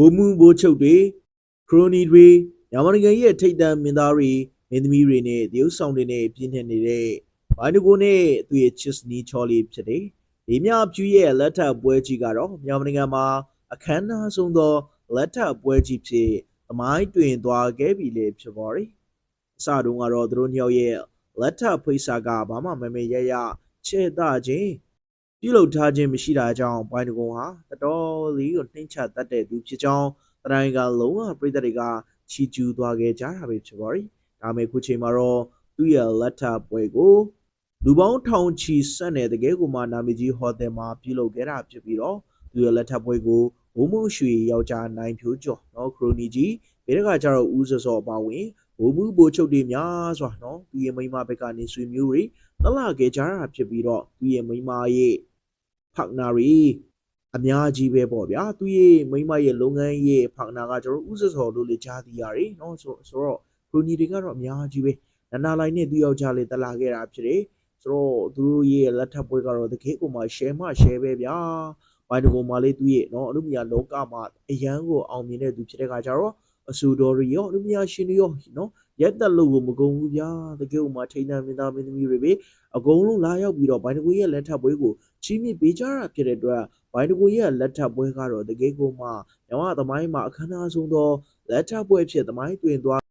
ဘိုးမှုဘိုးချုပ်တွေခရိုနီတွေမြန်မာနိုင်ငံရဲ့ထိပ်တန်းမင်းသားတွေမင်းသမီးတွေနဲ့တရုတ်ဆောင်တွေနဲ့ပြည့်နေနေတဲ့ဘိုင်းတကိုနဲ့သူ့ရဲ့ချစ်စနီချောလေးဖြစ်တယ်။ဒီမြဖြူရဲ့လက်ထပ်ပွဲကြီးကတော့မြန်မာနိုင်ငံမှာအခမ်းအနားဆုံးသောလက်ထပ်ပွဲကြီးဖြစ်သမိုင်းတွင်သွားခဲ့ပြီလေဖြစ်ပါတယ်။အစတုန်းကတော့သူတို့ညောက်ရဲ့လက်ထပ်ဖိစာကဘာမှမမေရရချဲ့တာချင်း ပြုလုပ်ထားခြင်းမရှိတာကြောင့်ဘိုင်းတကုံဟာတတော်လေးကိုနှိမ့်ချတတ်တဲ့သူဖြစ်ကြောင်းတရိုင်းကလုံးဝပြည်သက်တွေကချီကျူးသွားခဲ့ကြတာပဲဖြစ်ပါရီ။ဒါပေမဲ့ခုချိန်မှာတော့သူ့ရဲ့လက်ထပ်ပွဲကိုလူပေါင်းထောင်ချီဆက်တဲ့တကယ်ကိုမှနာမည်ကြီးဟိုတယ်မှာပြုလုပ်ခဲ့တာဖြစ်ပြီးတော့သူ့ရဲ့လက်ထပ်ပွဲကိုဘုံမှုရွှေယောက်ျားနိုင်ဖြိုးကျော်နော်ခရိုနီကြီးဘယ်တခါကျတော့ဦးစောစောအပါဝင်ဘုံမှုဘိုးချုပ်တွေများစွာနော်သူ့ရဲ့မိန်းမဘက်ကနေဆွေမျိုးတွေတလာခဲ့ကြတာဖြစ်ပြီးတော့သူ့ရဲ့မိန်းမရဲ့ ဖက်နာရီအများကြီးပဲပေါ့ဗျာသူရဲ့မိန်းမရဲ့လုပ်ငန်းရဲ့ဖက်နာကကျွန်တော်ဥစစော်လို့လေကြားသိရတယ်เนาะဆိုဆိုတော့ခရိုနီတွေကတော့အများကြီးပဲနနာလိုင်းနဲ့သူယောက်ျားလေးတလာခဲ့တာဖြစ်တယ်ဆိုတော့သူတို့ရဲ့လက်ထပ်ပွဲကတော့တကယ်ကိုမှ share မ share ပဲဗျာဘိုင်းတကုံမှာလေးသူရဲ့เนาะအနုမြာလောကမှာအရန်ကိုအောင်မြင်တဲ့သူဖြစ်တဲ့ခါကျတော့အဆူတော်ရီရောအနုမြာရှင်တွေရောเนาะ ရက်တက်လို့ကိုမကုန်ဘူးဗျာတကယ်ကိုမှထိန်းတန်းမင်းသားမင်းသမီးတွေပဲအကုန်လုံးလာရောက်ပြီးတော့ဘိုင်းတကုံရဲ့လက်ထပ်ပွဲကိုချီးမြှင့်ပေးကြတာဖြစ်တဲ့အတွက်ဘိုင်တကိုရဲ့လက်ထပ်ပွဲကတော့တကယ်ကိုမှမြမသမိုင်းမှာအခမ်းအနားဆုံးသောလက်ထပ်ပွဲဖြစ်သမိုင်းတွင်သွား